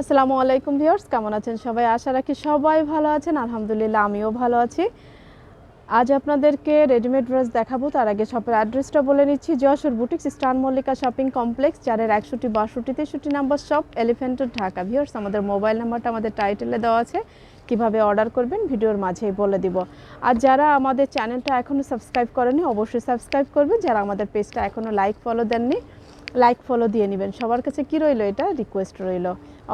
আসসালামু আলাইকুম ভিউয়ার্স, কেমন আছেন সবাই? আশা রাখি সবাই ভালো আছেন। আলহামদুলিল্লাহ, আমিও ভালো আছি। আজ আপনাদেরকে রেডিমেড ড্রেস দেখাবো। তার আগে শপের অ্যাড্রেসটা বলে নিচ্ছি। Jessore boutiques star Mallika shopping complex চারের একষট্টি, বাষট্টি, তেষট্টি নাম্বার শপ এলিফেন্টের ঢাকা। ভিউয়ার্স, আমাদের মোবাইল নাম্বারটা আমাদের টাইটেলে দেওয়া আছে। কীভাবে অর্ডার করবেন, ভিডিওর মাঝেই বলে দিব। আর যারা আমাদের চ্যানেলটা এখনও সাবস্ক্রাইব করেনি অবশ্যই সাবস্ক্রাইব করবেন। যারা আমাদের পেজটা এখনও লাইক ফলো দেননি লাইক ফলো দিয়ে নেবেন। সবার কাছে কি রইল এটা? রিকোয়েস্ট রইল।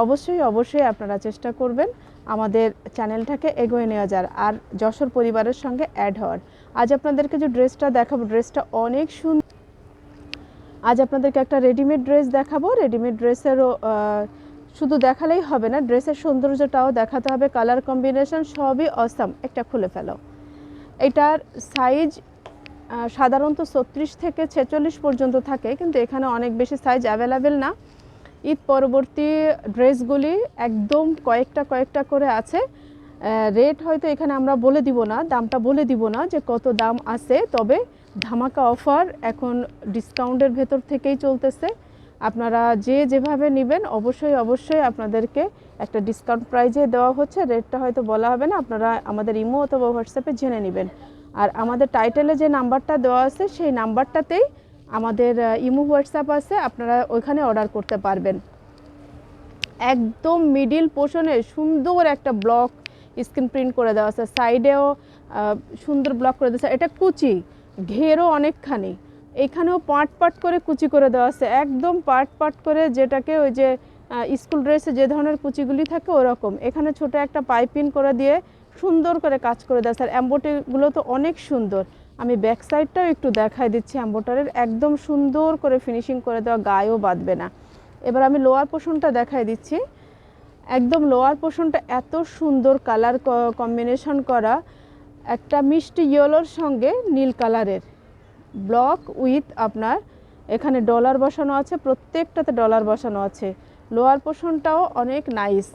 অবশ্যই অবশ্যই আপনারা চেষ্টা করবেন আমাদের চ্যানেলটাকে এগোয়ে নেওয়া যার। আর যশোর পরিবারের সঙ্গে অ্যাড হওয়ার। আজ আপনাদেরকে যে ড্রেসটা দেখাবো ড্রেসটা অনেক সুন্দর আজ আপনাদেরকে একটা রেডিমেড ড্রেস দেখাবো। রেডিমেড ড্রেসেরও শুধু দেখালেই হবে না ড্রেসের সৌন্দর্যটাও দেখাতে হবে। কালার কম্বিনেশন সবই অসাম একটা খুলে ফেলো। এটার সাইজ সাধারণত ছত্রিশ থেকে ছেচল্লিশ পর্যন্ত থাকে, কিন্তু এখানে অনেক বেশি সাইজ অ্যাভেলেবেল না। ঈদ পরবর্তী ড্রেসগুলি একদম কয়েকটা কয়েকটা করে আছে। রেট হয়তো এখানে আমরা বলে দিব না, দামটা বলে দিব না যে কত দাম আছে, তবে ধামাকা অফার এখন ডিসকাউন্টের ভেতর থেকেই চলতেছে। আপনারা যে যেভাবে নেবেন, অবশ্যই অবশ্যই আপনাদেরকে একটা ডিসকাউন্ট প্রাইজে দেওয়া হচ্ছে। রেটটা হয়তো বলা হবে না, আপনারা আমাদের ইমো অথবা হোয়াটসঅ্যাপে জেনে নেবেন। আর আমাদের টাইটেলে যে নাম্বারটা দেওয়া আছে, সেই নাম্বারটাতেই আমাদের ইমো, হোয়াটসঅ্যাপ আছে, আপনারা ওইখানে অর্ডার করতে পারবেন। একদম মিডিল পোর্শনে সুন্দর একটা ব্লক স্ক্রিন প্রিন্ট করে দেওয়া আছে। সাইডেও সুন্দর ব্লক করে দেওয়া আছে এটা কুচি, ঘেরও অনেকখানি। এখানেও পাট পাট করে কুচি করে দেওয়া আছে। একদম পাট পাট করে যেটাকে ওই যে স্কুল ড্রেসে যে ধরনের কুচিগুলি থাকে ওরকম। এখানে ছোট একটা পাইপিং করে দিয়ে সুন্দর করে কাজ করে দেওয়া আছে আর অ্যাম্বোটিগুলো তো অনেক সুন্দর। আমি ব্যাক সাইডটাও একটু দেখাই দিচ্ছি অ্যাম্বোটারের। একদম সুন্দর করে ফিনিশিং করে দেওয়া গায়েও বাঁধবে না। এবার আমি লোয়ার পোর্শনটা দেখাই দিচ্ছি। একদম লোয়ার পোর্শনটা এত সুন্দর কালার কম্বিনেশন করা। একটা মিষ্টি ইয়েলোর সঙ্গে নীল কালারের ব্লক উইথ আপনার এখানে ডলার বসানো আছে, প্রত্যেকটাতে ডলার বসানো আছে। লোয়ার পোর্শনটাও অনেক নাইস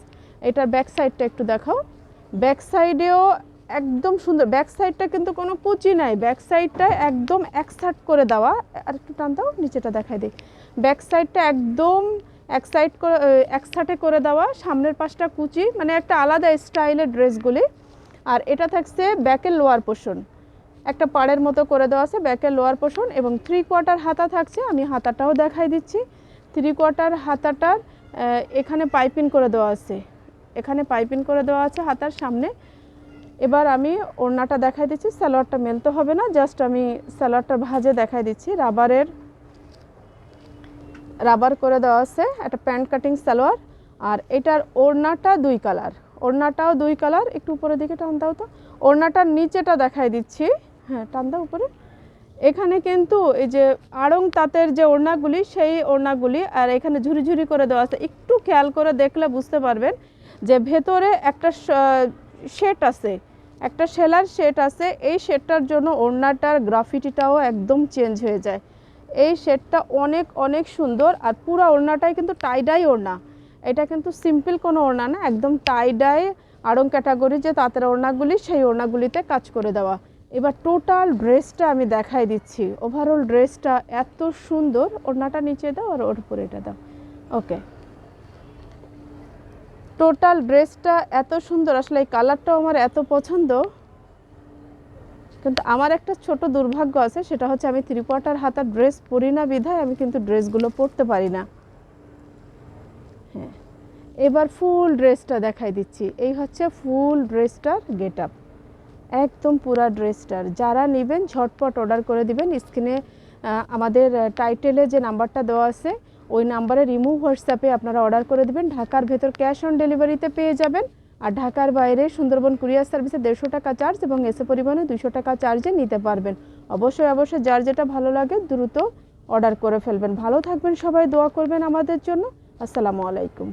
এটার ব্যাক সাইডটা একটু দেখাও। ব্যাক সাইডেও একদম সুন্দর। ব্যাক সাইডটা কিন্তু কোনো কুচি নাই। ব্যাক সাইডটা একদম একসাট করে দেওয়া। আর একটু টান দাও, নিচেটা দেখাই দিই। ব্যাক সাইডটা একদম এক সাইড করে এক সাইডে করে দেওয়া। সামনের পাশটা কুচি মানে একটা আলাদা স্টাইলের ড্রেসগুলি। আর এটা থাকছে ব্যাকের লোয়ার পোর্শন। একটা পাড়ের মতো করে দেওয়া আছে ব্যাকের লোয়ার পোর্শন এবং থ্রি কোয়ার্টার হাতা থাকছে। আমি হাতাটাও দেখাই দিচ্ছি। থ্রি কোয়ার্টার হাতাটার এখানে পাইপিং করে দেওয়া আছে। এখানে পাইপিং করে দেওয়া আছে হাতার সামনে। এবার আমি ওড়নাটা দেখাই দিচ্ছি সালোয়ারটা মেলতে হবে না, জাস্ট আমি সালোয়ারটা ভাজে দেখাই দিচ্ছি। রাবারের, রাবার করে দেওয়া আছে, একটা প্যান্ট কাটিং সালোয়ার। আর এটার ওড়নাটা দুই কালার, ওড়নাটাও দুই কালার, একটু উপরের দিকে টান দাও তো। ওড়নাটার নিচেটা দেখাই দিচ্ছি হ্যাঁ টান দাও উপরে। এখানে কিন্তু এই যে আড়ং তাঁতের যে ওড়নাগুলি, সেই ওড়নাগুলি, আর এখানে ঝুরি ঝুরি করে দেওয়া আছে। একটু খেয়াল করে দেখলে বুঝতে পারবেন যে ভেতরে একটা শেট আছে, একটা সেলার শেট আছে, এই শেডটার জন্য ওড়নাটার গ্রাফিটিটাও একদম চেঞ্জ হয়ে যায়। এই শেডটা অনেক অনেক সুন্দর আর পুরো ওড়নাটাই কিন্তু টাইডাই ওড়না। এটা কিন্তু সিম্পল কোনো ওড়না না, একদম টাইডাই আড়ং ক্যাটাগরি যে তাঁতের ওড়নাগুলি, সেই ওড়নাগুলিতে কাজ করে দেওয়া। এবার টোটাল ড্রেসটা আমি দেখাই দিচ্ছি। ওভারঅল ড্রেসটা এত সুন্দর, ওড়নাটা নিচে দাও আর ওর উপরে এটা দাও। ওকে টোটাল ড্রেসটা এত সুন্দর, আসলে এই কালারটাও আমার এত পছন্দ। কিন্তু আমার একটা ছোট দুর্ভাগ্য আছে, সেটা হচ্ছে আমি কোয়ার্টার হাতার ড্রেস পরি না বিধায় আমি কিন্তু ড্রেসগুলো পরতে পারি না। হ্যাঁ এবার ফুল ড্রেসটা দেখাই দিচ্ছি। এই হচ্ছে ফুল ড্রেসটার গেট আপ একদম পুরা ড্রেসটার। যারা নেবেন, ঝটপট অর্ডার করে দিবেন। স্ক্রিনে আমাদের টাইটেলে যে নাম্বারটা দেওয়া আছে ওই নাম্বারে রিমুভ হোয়াটসঅ্যাপে আপনারা অর্ডার করে দেবেন। ঢাকার ভেতর ক্যাশ অন ডেলিভারিতে পেয়ে যাবেন। আর ঢাকার বাইরে সুন্দরবন কুরিয়ার সার্ভিসে দেড়শো টাকা চার্জ এবং এসে পরিমাণে দুশো টাকা চার্জে নিতে পারবেন। অবশ্যই অবশ্যই যার যেটা ভালো লাগে দ্রুত অর্ডার করে ফেলবেন। ভালো থাকবেন সবাই, দোয়া করবেন আমাদের জন্য। আসসালামু আলাইকুম।